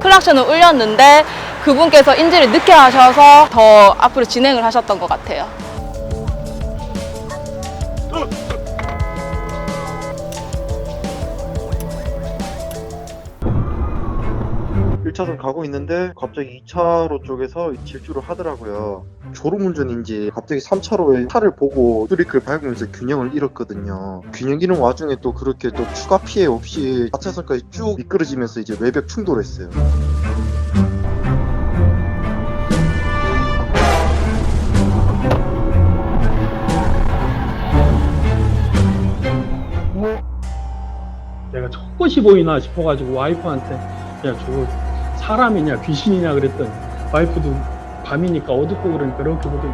클락션을 울렸는데 그분께서 인지를 늦게 하셔서 더 앞으로 진행을 하셨던 것 같아요. 일차선 가고 있는데 갑자기 2차로 쪽에서 질주를 하더라고요. 졸음운전인지 갑자기 3차로에 차를 보고 브레이크를 밟으면서 균형을 잃었거든요. 균형 잃은 와중에 또 그렇게 또 추가 피해 없이 4차선까지 쭉 미끄러지면서 이제 외벽 충돌했어요. 내가 첫 보이나 싶어가지고 와이프한테 야 저거 사람이냐 귀신이냐 그랬더니 와이프도 밤이니까 어둡고 그러니까 이렇게 보더니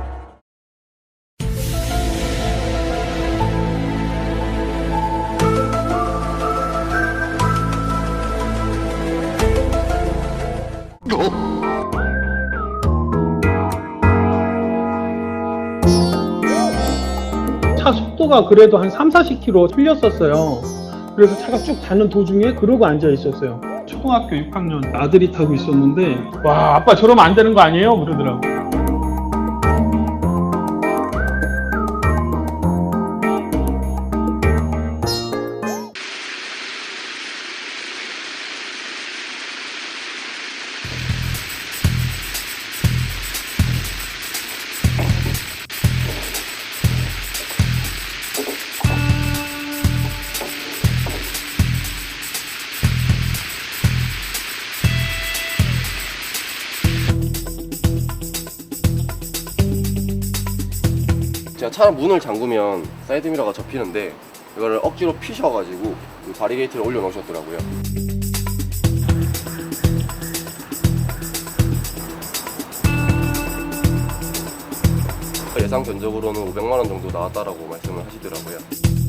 차 속도가 그래도 한 3, 40km 틀렸었어요. 그래서 차가 쭉 가는 도중에 그러고 앉아 있었어요. 초등학교 6학년 아들이 타고 있었는데 와 아빠 저러면 안 되는 거 아니에요? 그러더라고. 제가 차 문을 잠그면 사이드미러가 접히는데 이거를 억지로 피셔가지고 그 바리게이트를 올려놓으셨더라고요. 예상 견적으로는 500만 원 정도 나왔다라고 말씀을 하시더라고요.